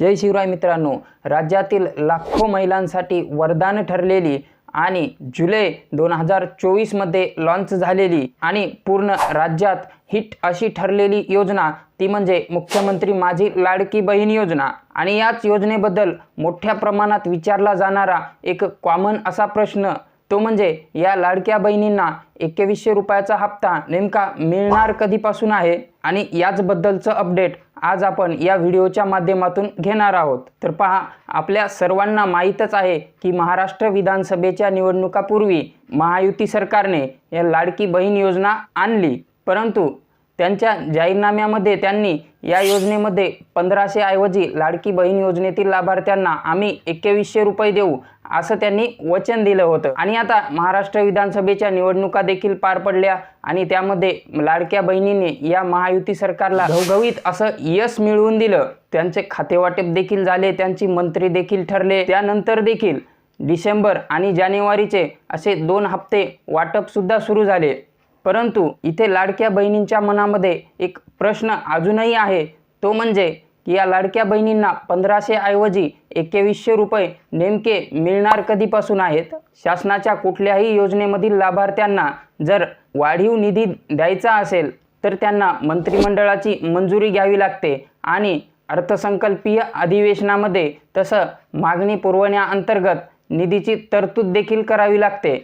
जय शिवराय मित्रांनो. राज्यातील लाखो महिलांसाठी वरदान ठरलेली आणि जुलै दोन हजार चोवीसमध्ये लॉन्च झालेली आणि पूर्ण राज्यात हिट अशी ठरलेली योजना ती म्हणजे मुख्यमंत्री माझी लाडकी बहीण योजना. आणि याच योजनेबद्दल मोठ्या प्रमाणात विचारला जाणारा एक कॉमन असा प्रश्न तो म्हणजे या लाडक्या बहिणींना एकवीसशे रुपयाचा हप्ता नेमका मिळणार कधीपासून आहे? आणि याचबद्दलचं अपडेट आज आपण या व्हिडिओच्या माध्यमातून घेणार आहोत. तर पहा आपल्या सर्वांना माहीतच आहे की महाराष्ट्र विधानसभेच्या निवडणुकापूर्वी महायुती सरकारने या लाडकी बहीण योजना आणली. परंतु त्यांच्या जाहीरनाम्यामध्ये त्यांनी या योजनेमध्ये पंधराशे ऐवजी लाडकी बहीण योजनेतील लाभार्थ्यांना आम्ही एकवीसशे रुपये देऊ असं त्यांनी वचन दिलं होतं. आणि आता महाराष्ट्र विधानसभेच्या निवडणुका देखील पार पडल्या आणि त्यामध्ये लाडक्या बहिणीने या महायुती सरकारला घवघवीत असं यश मिळवून दिलं. त्यांचे खातेवाटप देखील झाले त्यांची मंत्री देखील ठरले. त्यानंतर देखील डिसेंबर आणि जानेवारीचे असे दोन हप्ते वाटपसुद्धा सुरू झाले. परंतु इथे लाडक्या बहिणींच्या मनामध्ये एक प्रश्न अजूनही आहे. तो म्हणजे की या लाडक्या बहिणींना पंधराशे ऐवजी एकवीसशे रुपये नेमके मिळणार कधीपासून आहेत? शासनाच्या कुठल्याही योजनेमधील लाभार्थ्यांना जर वाढीव निधी द्यायचा असेल तर त्यांना मंत्रिमंडळाची मंजुरी घ्यावी लागते आणि अर्थसंकल्पीय अधिवेशनामध्ये तसं मागणी पुरवण्याअंतर्गत निधीची तरतूद देखील करावी लागते.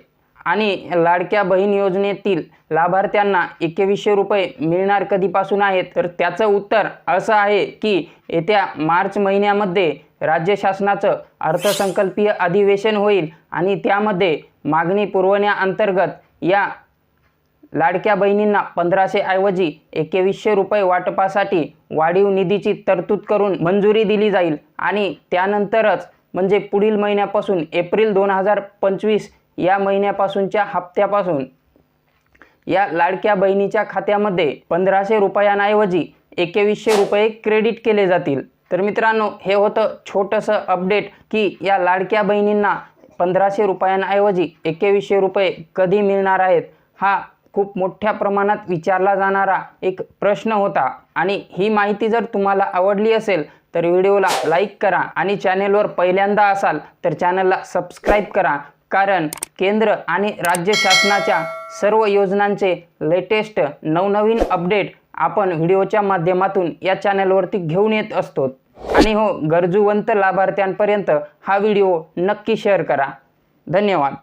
आणि लाडक्या बहीण योजनेतील लाभार्थ्यांना एकवीसशे रुपये मिळणार कधीपासून आहेत तर त्याचं उत्तर असं आहे की येत्या मार्च महिन्यामध्ये राज्य शासनाचं अर्थसंकल्पीय अधिवेशन होईल आणि त्यामध्ये मागणी पुरवण्याअंतर्गत या लाडक्या बहिणींना पंधराशे ऐवजी एकवीसशे रुपये वाटपासाठी वाढीव निधीची तरतूद करून मंजुरी दिली जाईल. आणि त्यानंतरच म्हणजे पुढील महिन्यापासून एप्रिल दोन हजार पंचवीस या महिन्यापासूनच्या हप्त्यापासून. या लाडक्या बहिणीच्या खात्यामध्ये पंधराशे रुपयांऐवजी एकवीसशे रुपये क्रेडिट केले जातील. तर मित्रांनो हे होतं छोटंसं अपडेट की या लाडक्या बहिणींना पंधराशे रुपयांऐवजी एकवीसशे रुपये कधी मिळणार आहेत हा खूप मोठ्या प्रमाणात विचारला जाणारा एक प्रश्न होता. आणि ही माहिती जर तुम्हाला आवडली असेल तर व्हिडिओला लाईक करा आणि चॅनेलवर पहिल्यांदा असाल तर चॅनलला सबस्क्राईब करा. कारण केंद्र आणि राज्य शासनाच्या सर्व योजनांचे लेटेस्ट नवनवीन अपडेट आपण व्हिडिओच्या माध्यमातून या चॅनलवरती घेऊन येत असतो. आणि हो गरजूवंत लाभार्थ्यांपर्यंत हा व्हिडिओ नक्की शेअर करा. धन्यवाद.